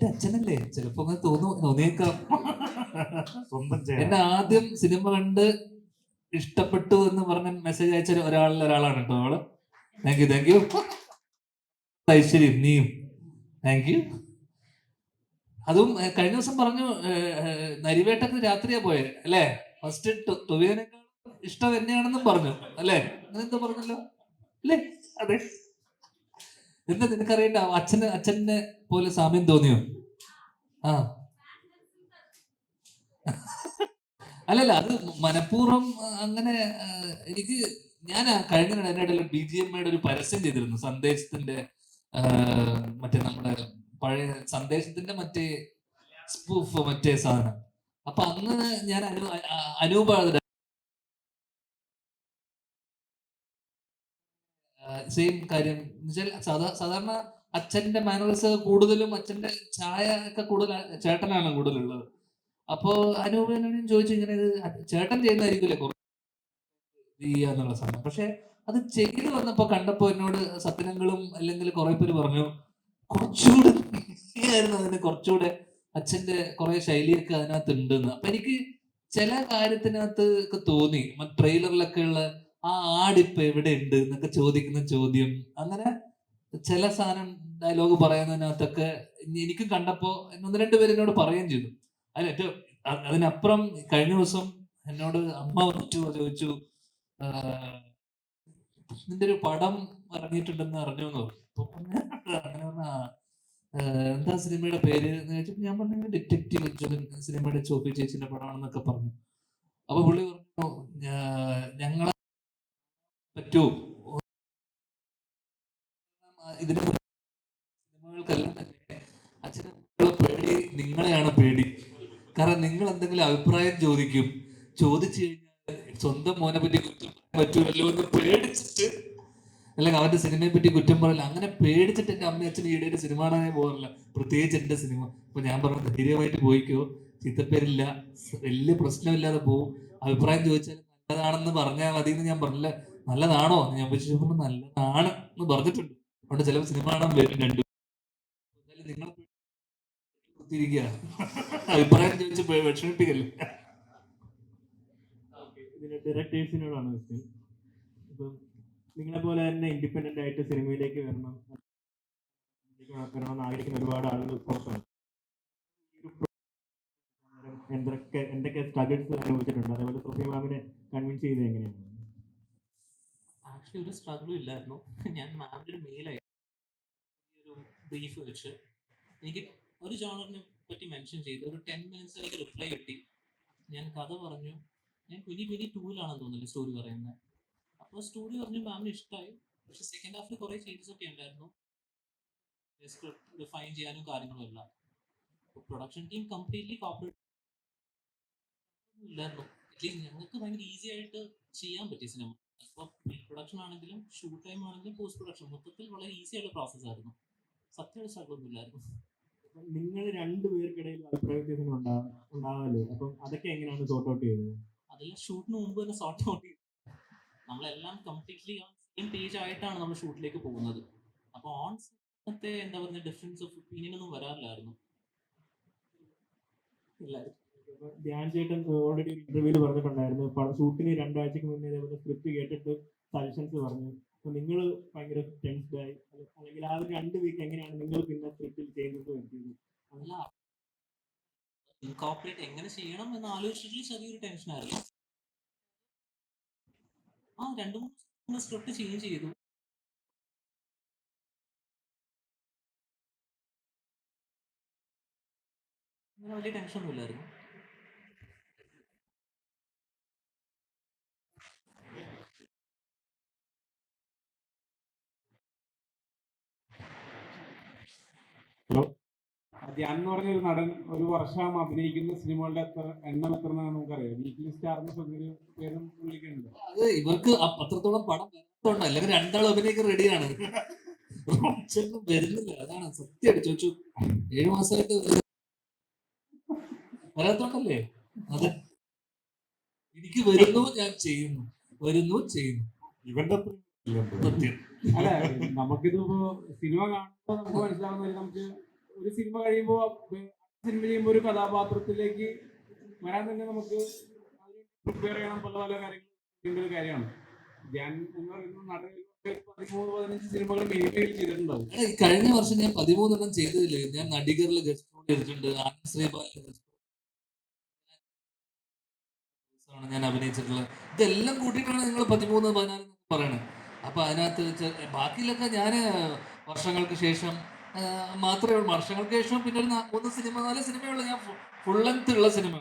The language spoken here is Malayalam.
എന്റെ അച്ഛനല്ലേ? ചിലപ്പോ അങ്ങനെ തോന്നും തോന്നിയേക്കാം. സ്വന്തം എന്നെ ആദ്യം സിനിമ കണ്ട് ഇഷ്ടപ്പെട്ടു എന്ന് പറഞ്ഞ മെസ്സേജ് അയച്ച ഒരാളിൽ ഒരാളാണ് കേട്ടോ അവൾ. താങ്ക് യു താങ്ക് യു ഐശ്വര്യം നീയും. താങ്ക് യു അതും കഴിഞ്ഞ ദിവസം പറഞ്ഞു നരിവേട്ടക്ക് രാത്രിയാ പോയത് അല്ലേ? ഫസ്റ്റ് ടൊവിയനേക്കാൾ ഇഷ്ടം എന്നെയാണെന്നും പറഞ്ഞു അല്ലേ? അങ്ങനെ എന്തോ പറഞ്ഞല്ലോ? അല്ലേ? അതെ. എന്താ നിനക്കറിയണ്ട? അച്ഛന് അച്ഛനെ പോലെ സാമ്യം തോന്നിയോ? ആ. അല്ലല്ല അത് മനഃപൂർവം അങ്ങനെ എനിക്ക് ഞാൻ കഴിഞ്ഞ അതിനിടയിൽ ബി ജി എം ഒരു പരസ്യം ചെയ്തിരുന്നു. സന്ദേശത്തിന്റെ മറ്റേ നമ്മുടെ പഴയ സന്ദേശത്തിന്റെ മറ്റേ സ്പൂഫ് മറ്റേ സാധനം. അപ്പൊ അന്ന് ഞാൻ അനു അനൂപ് സെയിം കാര്യം. എന്നുവെച്ചാൽ സാധാ- സാധാരണ അച്ഛന്റെ മാനറസ് കൂടുതലും അച്ഛന്റെ ചായ ഒക്കെ കൂടുതൽ ചേട്ടനാണ് കൂടുതലുള്ളത്. അപ്പോ അനൂപ് എന്നോട് ചോദിച്ചു ഇങ്ങനെ ചേട്ടൻ ചെയ്യുന്നതായിരിക്കില്ലേ കുറെ എന്നുള്ള സാധനം പക്ഷെ അത് ചെയ്തു വന്നപ്പോ കണ്ടപ്പോ എന്നോട് സത്യനങ്ങളും അല്ലെങ്കിൽ കുറെ പേര് പറഞ്ഞു കുറച്ചുകൂടെ ആയിരുന്നു അതിന് കുറച്ചുകൂടെ അച്ഛന്റെ കുറെ ശൈലിയൊക്കെ അതിനകത്ത് ഉണ്ടെന്ന് അപ്പൊ എനിക്ക് ചില കാര്യത്തിനകത്ത് ഒക്കെ തോന്നി. ട്രെയിലറിലൊക്കെ ഉള്ള ആ ആടിപ്പ എവിടെ ഉണ്ട് എന്നൊക്കെ ചോദിക്കുന്ന ചോദ്യം. അങ്ങനെ ചില സാധനം ഡയലോഗ് പറയുന്നതിനകത്തൊക്കെ എനിക്ക് കണ്ടപ്പോ ഒന്ന് രണ്ട് എന്നോട് പറയുകയും ചെയ്തു. അതിൽ ഏറ്റവും അതിനപ്പുറം കഴിഞ്ഞ ദിവസം എന്നോട് അമ്മ വന്നിട്ട് ചോദിച്ചു "ആഹ്, നിന്റെ ഒരു പടം ഇറങ്ങിയിട്ടുണ്ടെന്ന് അറിഞ്ഞു എന്ന് പറഞ്ഞു അങ്ങനെ എന്താ സിനിമയുടെ പേര്? എന്ന് ചോദിച്ചപ്പോൾ ഞാൻ പറഞ്ഞു ഡിറ്റക്റ്റീവ് ജഗൻ സിനിമയുടെ ചോപ്പി ചേച്ചിന്റെ പടമാണെന്നൊക്കെ പറഞ്ഞു. അപ്പൊ പുള്ളി പറഞ്ഞു "ഞാ- ഞങ്ങളെ പേടി നിങ്ങളെയാണ് പേടി. കാരണം നിങ്ങൾ എന്തെങ്കിലും അഭിപ്രായം ചോദിക്കും. ചോദിച്ചു കഴിഞ്ഞാൽ സ്വന്തം മോനെ പറ്റി കുറ്റം പറയാൻ പറ്റൂലല്ലോ എന്ന് പേടിച്ചിട്ട് അല്ലെങ്കിൽ അവന്റെ സിനിമയെ പറ്റി കുറ്റം പറയില്ല. അങ്ങനെ പേടിച്ചിട്ട് എന്റെ അമ്മ അച്ഛൻ ഈയിടെ സിനിമ കാണാനേ പോകാറില്ല. പ്രത്യേകിച്ച് എന്റെ സിനിമ. അപ്പൊ ഞാൻ പറഞ്ഞു ധൈര്യമായിട്ട് പോയിക്കോ. ചീത്തപ്പേരില്ല വലിയ പ്രശ്നമില്ലാതെ പോവും. അഭിപ്രായം ചോദിച്ചാൽ നല്ലതാണെന്ന് പറഞ്ഞാൽ മതി എന്ന് ഞാൻ പറഞ്ഞില്ല. നല്ലതാണോ ഞാൻ ചോദിച്ചപ്പോൾ നല്ലതാണ് എന്ന് പറഞ്ഞിട്ടുണ്ട്. അതുകൊണ്ട് ചിലപ്പോൾ സിനിമ കാണാൻ വരും രണ്ടു. നിങ്ങൾ കുത്തിയിരിക്കുക. അഭിപ്രായം ചോദിച്ച് വിഷമിപ്പിക്കല്ലേ? ഡയറക്ടേഴ്സിനോടാണ് നിങ്ങളെ പോലെ തന്നെ ഇൻഡിപെൻഡന്റ് ആയിട്ട് സിനിമയിലേക്ക് വരണം. ആഗ്രഹിക്കുന്ന ഒരുപാട് ആളുകൾ എന്തൊക്കെ എന്തൊക്കെ സ്ട്രഗിൾസ് അനുഭവിച്ചിട്ടുണ്ട്? അതേപോലെ സോഫിയ മാമിനെ കൺവിൻസ് ചെയ്ത് എങ്ങനെയാണ്? ആക്ച്വലി ഒരു സ്ട്രഗിളും ഇല്ലായിരുന്നു. ഞാൻ മാമിന്റെ ഒരു ഒരു ബ്രീഫ് വെച്ച്. എനിക്ക് ഒരു ജോണറിനെ പറ്റി മെൻഷൻ ചെയ്തു. ഒരു ടെൻ മിനിറ്റ്സ് എനിക്ക് റിപ്ലൈ കിട്ടി. ഞാൻ കഥ പറഞ്ഞു. ഞാൻ കുനി കുനി ടൂലാണെന്ന് തോന്നുന്നു സ്റ്റോറി പറയുന്നത്. അപ്പോൾ സ്റ്റോറി പറഞ്ഞു മാമിന് ഇഷ്ടമായി പക്ഷെ സെക്കൻഡ് ഹാഫിൽ കുറേ ചേഞ്ചസ് ഒക്കെ ഉണ്ടായിരുന്നു. റിഫൈൻ ചെയ്യാനും കാര്യങ്ങളും എല്ലാം. പ്രൊഡക്ഷൻ ടീം കംപ്ലീറ്റ്ലി കോപ്പറേറ്റ് ഇല്ലായിരുന്നു. ഞങ്ങൾക്ക് ഭയങ്കര ഈസി ആയിട്ട് ചെയ്യാൻ പറ്റി സിനിമ ഇപ്പോൾ പ്രീ പ്രൊഡക്ഷൻ ആണെങ്കിലും ഷൂട്ട് ടൈം ആണെങ്കിലും പോസ്റ്റ് പ്രൊഡക്ഷൻ മൊത്തത്തിൽ വളരെ ഈസി ആയിട്ടുള്ള പ്രോസസ് ആയിരുന്നു. സത്യം സ്ട്രഗിൾ ഇല്ലായിരുന്നു അപ്പം നിങ്ങൾ രണ്ടുപേർക്കിടയിൽ അഭിപ്രായ വ്യത്യാസങ്ങൾ ഉണ്ടാ- ഉണ്ടാവാമല്ലോ അപ്പം അതൊക്കെ എങ്ങനെയാണ് സോർട്ട് ഔട്ട് ചെയ്തത് അതെല്ലാം ഷൂട്ടിന് മുമ്പ് തന്നെ സോർട്ട് ഔട്ട് ചെയ്തു നമ്മളെല്ലാം കംപ്ലീറ്റ്ലി ഓൺ സെയിം പേജ് ആയിട്ടാണ് നമ്മൾ ഷൂട്ടിലേക്ക് പോകുന്നത്. അപ്പോൾ ഓൺ സെറ്റത്തെ എന്താ പറയുക ഡിഫറൻസ് ഓഫ് ഒപ്പീനിയൻ ഒന്നും വരാറില്ലായിരുന്നു. ഇല്ല. ഇപ്പൊ ധ്യാൻ ചേട്ടൻ ഓൾറെഡി ഇന്റർവ്യൂവിൽ പറഞ്ഞിട്ടുണ്ടായിരുന്നു. ഷൂട്ടിന് രണ്ടാഴ്ചക്ക് മുന്നേ ഇതേപോലെ സ്ക്രിപ്റ്റ് കേട്ടിട്ട് സജഷൻസ് പറഞ്ഞു. അപ്പൊ നിങ്ങൾ ഭയങ്കര ടെൻസ്ഡ് ആയി അല്ലെങ്കിൽ ആ ഒരു രണ്ട് വീക്ക് എങ്ങനെയാണ് നിങ്ങൾ പിന്നെ സ്ക്രിപ്റ്റിൽ ചേഞ്ചസ് വരുത്തിയത് ഇൻകോപ്പറേറ്റ് എങ്ങനെ ചെയ്യണം എന്ന് ആലോചിച്ചിട്ട് ചെറിയൊരു ടെൻഷനായിരുന്നു ആ രണ്ടു മൂന്ന് സ്ക്രിപ്റ്റ് ചേഞ്ച് ചെയ്തു. അങ്ങനെ വലിയ ടെൻഷനൊന്നും ഇല്ലായിരുന്നു ധ്യാൻ എന്ന് പറഞ്ഞ ഒരു നടൻ ഒരു വർഷം അഭിനയിക്കുന്ന സിനിമകളുടെ എത്ര എണ്ണം എത്ര നമുക്കറിയാം. വീക്കിലി സ്റ്റാർ എന്ന പേരും പുള്ളിക്കുണ്ട്. അത് ഇവർക്ക് അത്രത്തോളം പടം വരാത്തോണ്ട് അല്ലെങ്കിൽ രണ്ടാൾ അഭിനയിക്കാൻ റെഡിയാണ് റോച്ചൊന്നും വരുന്നില്ല അതാണ് സത്യം ചോദിച്ചു ഏഴു മാസമായിട്ട് വര- വരാത്തോണ്ടല്ലേ? അതെ. എനിക്ക് വരുന്നു ഞാൻ ചെയ്യുന്നു. വരുന്നു ചെയ്യുന്നു. ഇവന്റെ. സത്യം. അല്ല നമുക്കിതിപ്പോ സിനിമ കാണുമ്പോൾ നമുക്ക് മനസ്സിലാവുന്ന നമുക്ക് ഒരു സിനിമ കഴിയുമ്പോൾ സിനിമ ചെയ്യുമ്പോൾ ഒരു കഥാപാത്രത്തിലേക്ക് വരാൻ തന്നെ നമുക്ക് പ്രിപ്പയർ ചെയ്യണം പല പല കാര്യങ്ങൾ ഒരു കാര്യമാണ്. ഞാൻ എന്ന് പറയുന്നത് നടൻ പതിമൂന്ന് പതിനഞ്ച് സിനിമകൾ മിനിമയിൽ ചെയ്തിട്ടുണ്ടാവും. കഴിഞ്ഞ വർഷം ഞാൻ പതിമൂന്നെണ്ണം ചെയ്തില്ല ഞാൻ നടികറിൽ ഗസ്റ്റ് റോൾ ചെയ്തിട്ടുണ്ട് ആനന്ദ് ശ്രീപാലിന്റെ ഗസ്റ്റ് ഞാൻ അഭിനയിച്ചിട്ടുള്ളത്. ഇതെല്ലാം കൂട്ടിയിട്ടാണ് നിങ്ങൾ പതിമൂന്ന് പതിനാല് പറയണത് അപ്പൊ അതിനകത്ത് വെച്ച് ബാക്കിയിലൊക്കെ ഞാൻ വർഷങ്ങൾക്ക് ശേഷം മാത്രമേ വർഷങ്ങൾക്ക് ശേഷം പിന്നെ ഒരു മൂന്ന് സിനിമ നാല് സിനിമയുള്ള ഞാൻ ഫുൾ ലെങ്ത് ഉള്ള സിനിമകൾ.